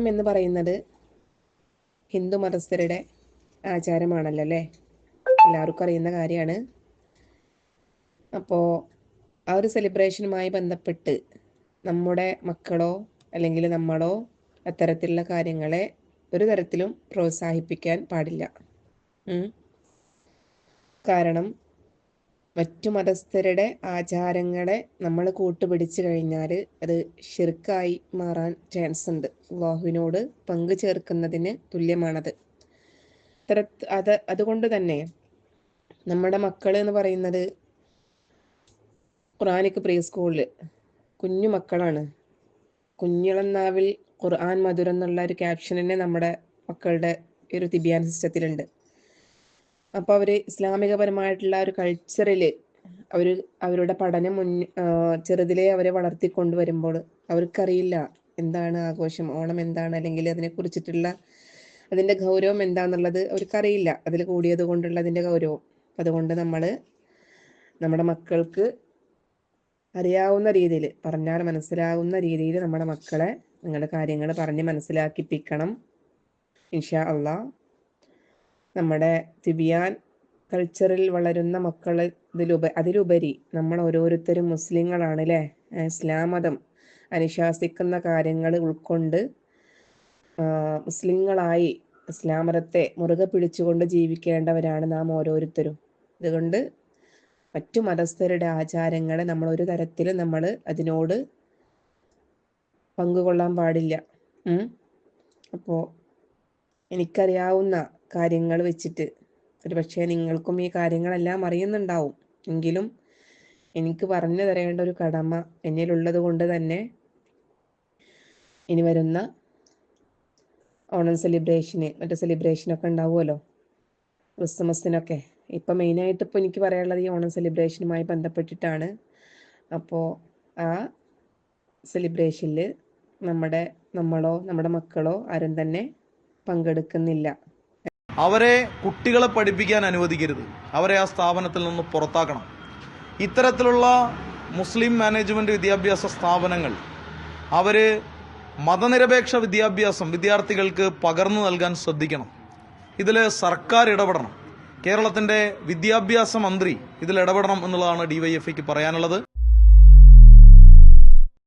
ഓണം എന്ന് പറയുന്നത് ഹിന്ദു മതസ്ഥരുടെ ആചാരമാണല്ലോ അല്ലേ? എല്ലാവർക്കും അറിയുന്ന കാര്യമാണ്. അപ്പോൾ ആ ഒരു സെലിബ്രേഷനുമായി ബന്ധപ്പെട്ട് നമ്മുടെ മക്കളോ അല്ലെങ്കിൽ നമ്മളോ അത്തരത്തിലുള്ള കാര്യങ്ങളെ ഒരു തരത്തിലും പ്രോത്സാഹിപ്പിക്കാൻ പാടില്ല. കാരണം മറ്റു മതസ്ഥരുടെ ആചാരങ്ങളെ നമ്മൾ കൂട്ടുപിടിച്ചു കഴിഞ്ഞാൽ അത് ഷിർക്കായി മാറാൻ ചാൻസ് ഉണ്ട്. അള്ളാഹുവിനോട് പങ്കു ചേർക്കുന്നതിന് തുല്യമാണത്. അത്ര അത് അതുകൊണ്ട് തന്നെ നമ്മുടെ മക്കൾ എന്ന് പറയുന്നത് ഖുറാനിക്ക് പ്രീ സ്കൂളിൽ കുഞ്ഞു മക്കളാണ്. കുഞ്ഞിളന്നാവിൽ ഖുർആൻ മധുരം എന്നുള്ള ഒരു ക്യാപ്ഷൻ തന്നെ നമ്മുടെ മക്കളുടെ ഒരു തിബിയാൻ സിസ്റ്റത്തിലുണ്ട് അപ്പോൾ അവർ ഇസ്ലാമികപരമായിട്ടുള്ള ഒരു കൾച്ചറിൽ അവർ അവരുടെ പഠനം മുൻ ചെറുതിലെ അവരെ വളർത്തിക്കൊണ്ടുവരുമ്പോൾ അവർക്കറിയില്ല എന്താണ് ആഘോഷം ഓണം എന്താണ് അല്ലെങ്കിൽ അതിനെ കുറിച്ചിട്ടുള്ള അതിന്റെ ഗൗരവം എന്താണെന്നുള്ളത് അവർക്കറിയില്ല. അതിൽ കൂടിയത് കൊണ്ടുള്ള അതിന്റെ ഗൗരവം. അതുകൊണ്ട് നമ്മൾ നമ്മുടെ മക്കൾക്ക് അറിയാവുന്ന രീതിയിൽ പറഞ്ഞാൽ മനസ്സിലാവുന്ന രീതിയിൽ നമ്മുടെ മക്കളെ നിങ്ങളുടെ കാര്യങ്ങൾ പറഞ്ഞ് മനസ്സിലാക്കിപ്പിക്കണം. ഇൻഷാ അള്ളാ. നമ്മുടെ തിബിയാൻ കൾച്ചറിൽ വളരുന്ന മക്കൾ ഇതിലുപ അതിലുപരി നമ്മൾ ഓരോരുത്തരും മുസ്ലിങ്ങളാണ് അല്ലേ ഇസ്ലാം മതം അനുശാസിക്കുന്ന കാര്യങ്ങൾ ഉൾക്കൊണ്ട് മുസ്ലിങ്ങളായി ഇസ്ലാം മതത്തെ മുറുകെ പിടിച്ചുകൊണ്ട് ജീവിക്കേണ്ടവരാണ് നാം ഓരോരുത്തരും. അതുകൊണ്ട് മറ്റു മതസ്ഥരുടെ ആചാരങ്ങളെ നമ്മൾ ഒരു തരത്തിലും നമ്മൾ അതിനോട് പങ്കുകൊള്ളാൻ പാടില്ല. അപ്പോൾ എനിക്കറിയാവുന്ന കാര്യങ്ങൾ വെച്ചിട്ട്. ഒരു പക്ഷേ നിങ്ങൾക്കും ഈ കാര്യങ്ങളെല്ലാം അറിയുന്നുണ്ടാവും. എങ്കിലും എനിക്ക് പറഞ്ഞു തരേണ്ട ഒരു കടമ എന്നിലുള്ളത് കൊണ്ട് തന്നെ ഇനി വരുന്ന ഓണം സെലിബ്രേഷന് മറ്റു സെലിബ്രേഷനൊക്കെ ഉണ്ടാവുമല്ലോ? ക്രിസ്മസിനൊക്കെ ഇപ്പം മെയിനായിട്ട് ഇപ്പോൾ എനിക്ക് പറയാനുള്ളത് ഈ ഓണം സെലിബ്രേഷനുമായി ബന്ധപ്പെട്ടിട്ടാണ്. അപ്പോൾ ആ സെലിബ്രേഷനിൽ നമ്മുടെ നമ്മളോ നമ്മുടെ മക്കളോ ആരും തന്നെ പങ്കെടുക്കുന്നില്ല. അവരെ കുട്ടികളെ പഠിപ്പിക്കാൻ അനുവദിക്കരുത്. അവരെ ആ സ്ഥാപനത്തിൽ നിന്ന് പുറത്താക്കണം. ഇത്തരത്തിലുള്ള മുസ്ലിം മാനേജ്മെന്റ് വിദ്യാഭ്യാസ സ്ഥാപനങ്ങൾ അവർ മതനിരപേക്ഷ വിദ്യാഭ്യാസം വിദ്യാർത്ഥികൾക്ക് പകർന്നു നൽകാൻ ശ്രദ്ധിക്കണം. ഇതിൽ സർക്കാർ ഇടപെടണം. കേരളത്തിന്റെ വിദ്യാഭ്യാസ മന്ത്രി ഇതിൽ ഇടപെടണം എന്നുള്ളതാണ് ഐക്ക് പറയാനുള്ളത്.